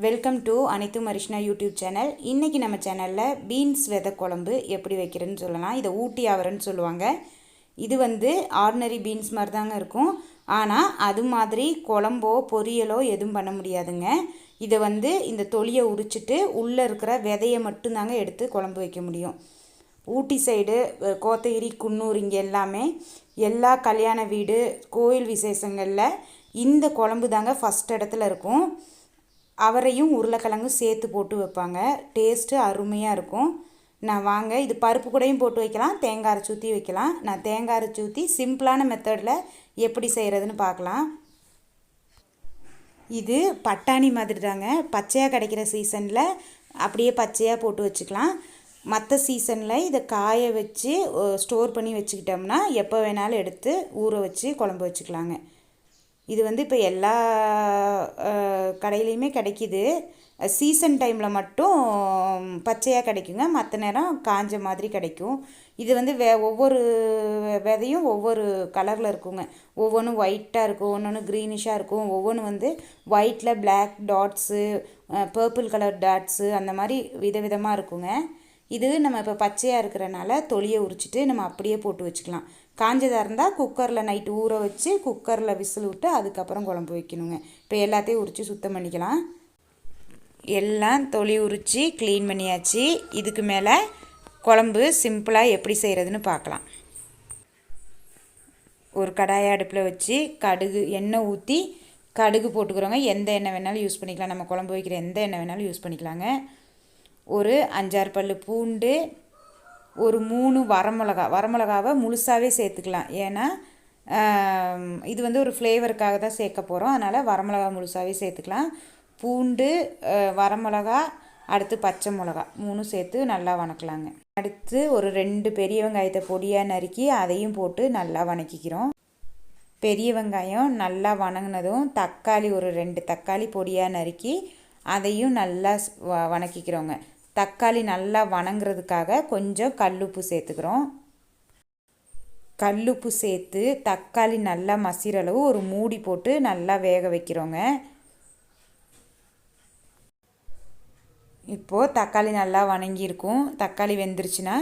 Welcome to அனைத்து மரிஷ்னா YouTube channel இன்றைக்கி நம்ம சேனலில் பீன்ஸ் விதை குழம்பு எப்படி வைக்கிறேன்னு சொல்லலாம். இதை ஊட்டி ஆவரன்னு சொல்லுவாங்க. இது வந்து ஆர்டினரி பீன்ஸ் மாதிரி தாங்க இருக்கும். ஆனால் அது மாதிரி குழம்போ பொரியலோ எதுவும் பண்ண முடியாதுங்க. இதை வந்து இந்த தொலியை உரிச்சிட்டு உள்ளே இருக்கிற விதையை மட்டும்தாங்க எடுத்து குழம்பு வைக்க முடியும். ஊட்டி சைடு கோத்தகிரி குன்னூர் இங்கே எல்லாமே எல்லா கல்யாண வீடு கோயில் விசேஷங்களில் இந்த குழம்பு தாங்க ஃபஸ்ட் இடத்துல இருக்கும். அவரையும் உருளைக்கிழங்கும் சேர்த்து போட்டு வைப்பாங்க. டேஸ்ட்டு அருமையாக இருக்கும். நான் வாங்க இது பருப்பு கூடையும் போட்டு வைக்கலாம் தேங்காய் அரைச்சி ஊற்றி வைக்கலாம். நான் தேங்காய் அரைச்சி ஊற்றி சிம்பிளான மெத்தடில் எப்படி செய்கிறதுன்னு பார்க்கலாம். இது பட்டாணி மாதிரி தாங்க பச்சையாக கிடைக்கிற சீசனில் அப்படியே பச்சையாக போட்டு வச்சுக்கலாம். மற்ற சீசனில் இதை காய வச்சு ஸ்டோர் பண்ணி வச்சுக்கிட்டோம்னா எப்போ வேணாலும் எடுத்து ஊற வச்சு குழம்பு வச்சுக்கலாங்க. இது வந்து இப்போ எல்லா கடையிலையுமே கிடைக்கிது. சீசன் டைமில் மட்டும் பச்சையாக கிடைக்குங்க. மற்ற நேரம் காஞ்ச மாதிரி கிடைக்கும். இது வந்து வே ஒவ்வொரு விதையும் ஒவ்வொரு கலரில் இருக்குங்க. ஒவ்வொன்றும் ஒயிட்டாக இருக்கும். ஒன்று க்ரீனிஷாக இருக்கும். ஒவ்வொன்று வந்து ஒயிட்டில் black dots purple colour dots அந்த மாதிரி விதவிதமாக இருக்குங்க. இது நம்ம இப்போ பச்சையாக இருக்கிறனால தொலியை உரிச்சிட்டு நம்ம அப்படியே போட்டு வச்சுக்கலாம். காஞ்சதாக இருந்தால் குக்கரில் நைட்டு ஊற வச்சு குக்கரில் விசில் விட்டு அதுக்கப்புறம் குழம்பு வைக்கணுங்க. இப்போ எல்லாத்தையும் உரித்து சுத்தம் பண்ணிக்கலாம். எல்லாம் தொலி உரித்து க்ளீன் பண்ணியாச்சு. இதுக்கு மேலே குழம்பு சிம்பிளாக எப்படி செய்கிறதுன்னு பார்க்கலாம். ஒரு கடாயை அடுப்பில் வச்சு கடுகு எண்ணெய் ஊற்றி கடுகு போட்டுக்கிறோங்க. எந்த எண்ணெய் வேணாலும் யூஸ் பண்ணிக்கலாம். நம்ம குழம்பு வைக்கிற எந்த எண்ணெய் வேணாலும் யூஸ் பண்ணிக்கலாங்க. ஒரு அஞ்சாறு பல் பூண்டு ஒரு மூணு வரமிளகா. வரமிளகாவை முழுசாகவே சேர்த்துக்கலாம். ஏன்னா இது வந்து ஒரு ஃப்ளேவருக்காக தான் சேர்க்க போகிறோம் அதனால் வரமிளகா முழுசாகவே சேர்த்துக்கலாம். பூண்டு வரமிளகா அடுத்து பச்சை மிளகா மூணும் சேர்த்து நல்லா வணக்கலாங்க. அடுத்து ஒரு ரெண்டு பெரிய வெங்காயத்தை பொடியாக நறுக்கி அதையும் போட்டு நல்லா வணக்கிக்கிறோம். பெரிய வெங்காயம் நல்லா வணங்கினதும் தக்காளி ஒரு ரெண்டு தக்காளி பொடியாக நறுக்கி அதையும் நல்லா வ- வணக்கிக்கிறோங்க. தக்காளி நல்லா வணங்குறதுக்காக கொஞ்சம் கல்லுப்பு சேர்த்துக்கிறோம். கல்லுப்பு சேர்த்து தக்காளி நல்லா மசிற அளவு ஒரு மூடி போட்டு நல்லா வேக வைக்கிறோங்க. இப்போது தக்காளி நல்லா வணங்கியிருக்கும். தக்காளி வெந்துருச்சுன்னா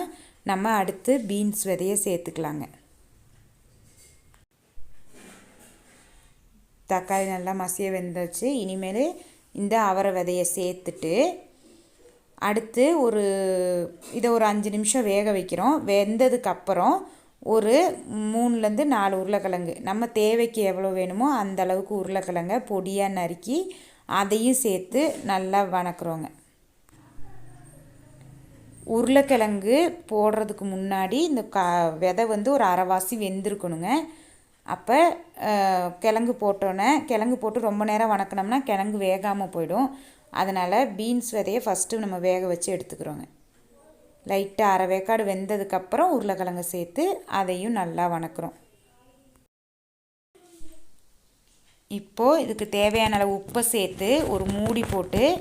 நம்ம அடுத்து பீன்ஸ் விதையை சேர்த்துக்கலாங்க. தக்காளி நல்லா மசிய வெந்துச்சு இனிமேல் இந்த அவரை விதையை சேர்த்துட்டு அடுத்து ஒரு இதை ஒரு அஞ்சு நிமிஷம் வேக வைக்கிறோம். வெந்ததுக்கப்புறம் ஒரு மூணுலேருந்து நாலு உருளைக்கிழங்கு. நம்ம தேவைக்கு எவ்வளோ வேணுமோ அந்த அளவுக்கு உருளைக்கிழங்க பொடியாக நறுக்கி அதையும் சேர்த்து நல்லா வணக்குறோங்க. உருளைக்கிழங்கு போடுறதுக்கு முன்னாடி இந்த க விதை வந்து ஒரு அரைவாசி வெந்திருக்கணுங்க. அப்போ கிழங்கு போட்டோன்னே கிழங்கு போட்டு ரொம்ப நேரம் வணக்கினோம்னா கிழங்கு வேகாமல் போயிடும். அதனால் பீன்ஸ் விதையை ஃபஸ்ட்டு நம்ம வேக வச்சு எடுத்துக்கிறோங்க. லைட்டாக அரை வேக்காடு வெந்ததுக்கப்புறம் உருளைக்கிழங்கு சேர்த்து அதையும் நல்லா வணக்குறோம். இப்போது இதுக்கு தேவையான அளவு உப்பை சேர்த்து ஒரு மூடி போட்டு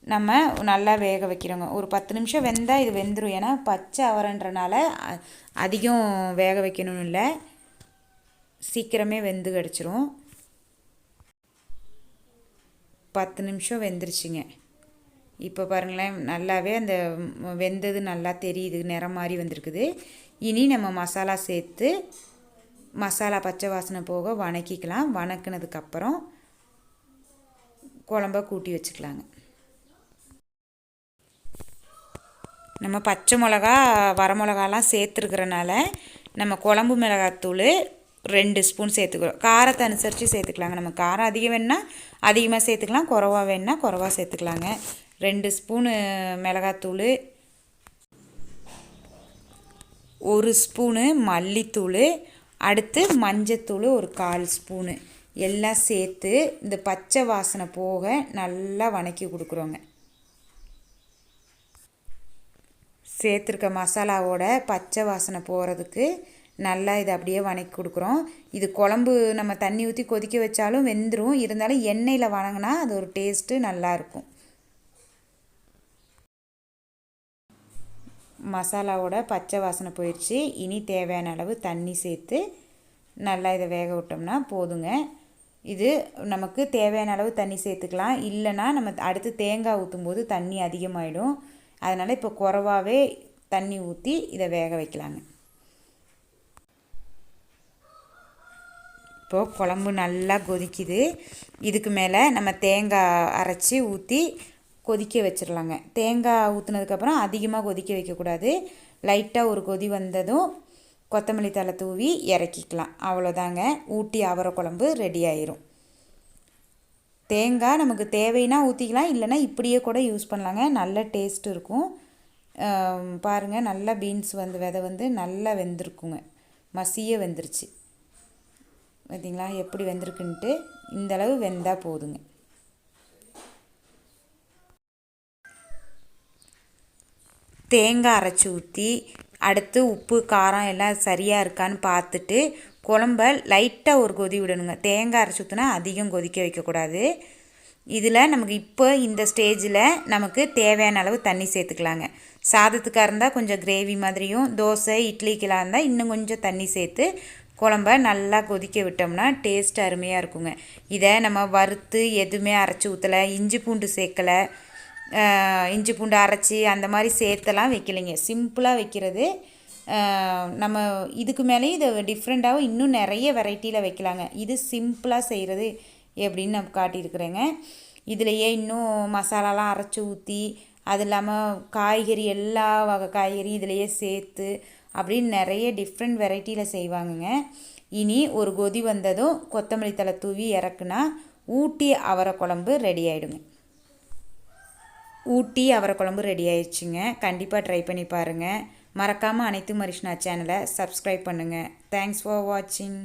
நம்ம நல்லா வேக வைக்கிறோங்க. ஒரு பத்து நிமிஷம் வெந்தால் இது வெந்துடும் ஏன்னா பச்சை அவரன்றனால அதிகம் வேக வைக்கணும்னு இல்லை. சீக்கிரமே வெந்து கிடச்சிரும். பத்து நிமிஷம் வெந்துருச்சுங்க. இப்போ பாருங்களேன் நல்லாவே அந்த வெந்தது நல்லா தெரியுது நிறம் மாதிரி வந்திருக்குது. இனி நம்ம மசாலா சேர்த்து மசாலா பச்சை வாசனை போக வணக்கிக்கலாம். வணக்கினதுக்கப்புறம் குழம்ப கூட்டி வச்சுக்கலாங்க. நம்ம பச்சை மிளகா வரமிளகாலாம் சேர்த்துருக்கறனால நம்ம குழம்பு மிளகாத்தூள் ரெண்டு ஸ்பூன் சேர்த்துக்கிறோம். காரத்தை அனுசரித்து சேர்த்துக்கலாங்க. நம்ம காரம் அதிகம் வேணால் அதிகமாக சேர்த்துக்கலாம். குறவாக வேணுன்னா குறவாக சேர்த்துக்கலாங்க. ரெண்டு ஸ்பூனு மிளகாத்தூள். ஒரு ஸ்பூனு மல்லித்தூள். அடுத்து மஞ்சத்தூள் ஒரு கால் ஸ்பூனு. எல்லாம் சேர்த்து இந்த பச்சை வாசனை போக நல்லா வணக்கி கொடுக்குறோங்க. சேர்த்துருக்க மசாலாவோட பச்சை வாசனை போகிறதுக்கு நல்லா இதை அப்படியே வணக்கி கொடுக்குறோம். இது குழம்பு நம்ம தண்ணி ஊற்றி கொதிக்க வச்சாலும் வெந்துடும் இருந்தாலும் எண்ணெயில் வணங்கினா அது ஒரு டேஸ்ட்டு நல்லாயிருக்கும் மசாலாவோட பச்சை வாசனை போயிடுச்சு. இனி தேவையான அளவு தண்ணி சேர்த்து நல்லா இதை வேக விட்டோம்னா போதுங்க. இது நமக்கு தேவையான அளவு தண்ணி சேர்த்துக்கலாம். இல்லைன்னா நம்ம அடுத்து தேங்காய் ஊற்றும் போது தண்ணி அதிகமாகிடும் அதனால் இப்போ குறவாகவே தண்ணி ஊற்றி இதை வேக வைக்கலாங்க. இப்போது குழம்பு நல்லா கொதிக்குது. இதுக்கு மேலே நம்ம தேங்காய் அரைச்சி ஊற்றி கொதிக்க வச்சிடலாங்க தேங்காய் ஊற்றுனதுக்கப்புறம் அதிகமாக கொதிக்க வைக்கக்கூடாது. லைட்டாக ஒரு கொதி வந்ததும் கொத்தமல்லி தலை தூவி இறக்கிக்கலாம். அவ்வளோதாங்க. ஊட்டி அவரை குழம்பு ரெடி ஆயிரும். தேங்காய் நமக்கு தேவைன்னா ஊற்றிக்கலாம் இல்லைன்னா இப்படியே கூட யூஸ் பண்ணலாங்க. நல்ல டேஸ்ட் இருக்கும். பாருங்கள் நல்லா பீன்ஸ் வந்து விதை வந்து நல்லா வெந்திருக்குங்க. மசிய வெந்துருச்சு. பார்த்தீங்களா? எப்படி வெந்திருக்குன்ட்டு இந்தளவு வெந்தால் போதுங்க. தேங்காய் அரைச்சி ஊற்றி அடுத்து உப்பு காரம் எல்லாம் சரியாக இருக்கான்னு பார்த்துட்டு குழம்ப லைட்டாக ஒரு கொதி விடணுங்க. தேங்காய் அரைச்சி ஊற்றினா அதிகம் கொதிக்க வைக்கக்கூடாது. இதில் நமக்கு இப்போ இந்த ஸ்டேஜில் நமக்கு தேவையான அளவு தண்ணி சேர்த்துக்கலாங்க. சாதத்துக்காக இருந்தால் கொஞ்சம் கிரேவி மாதிரியும் தோசை இட்லிக்கெலாம் இருந்தால் இன்னும் கொஞ்சம் தண்ணி சேர்த்து குழம்ப நல்லா கொதிக்க விட்டோம்னா டேஸ்ட் அருமையாக இருக்குங்க. இதை நம்ம வறுத்து எதுவுமே அரைச்சி ஊற்றலை இஞ்சி பூண்டு சேர்க்கலை இஞ்சி பூண்டு அரைச்சி அந்த மாதிரி சேர்த்தெல்லாம் வைக்கலைங்க. சிம்பிளாக வைக்கிறது நம்ம இதுக்கு மேலேயும் இதை டிஃப்ரெண்ட்டாகவும் இன்னும் நிறைய வெரைட்டியில் வைக்கலாங்க. இது சிம்பிளாக செய்கிறது எப்படின்னு நான் காட்டியிருக்கிறேங்க. இதுலேயே இன்னும் மசாலாலாம் அரைச்சி ஊற்றி அது இல்லாமல் காய்கறி எல்லா வகை காய்கறி இதிலையே சேர்த்து அப்படின்னு நிறைய டிஃப்ரெண்ட் வெரைட்டியில் செய்வாங்கங்க. இனி ஒரு கொதி வந்ததும் கொத்தமல்லி தலை தூவி இறக்குனா ஊட்டி அவரை குழம்பு ரெடி ஆகிடுங்க ஊட்டி அவரை குழம்பு ரெடி ஆயிடுச்சுங்க. கண்டிப்பாக ட்ரை பண்ணி பாருங்கள் மறக்காமல் அனைத்து மரிஷ்னா சேனலை சப்ஸ்கிரைப் பண்ணுங்கள் தேங்க்ஸ் ஃபார் வாட்சிங்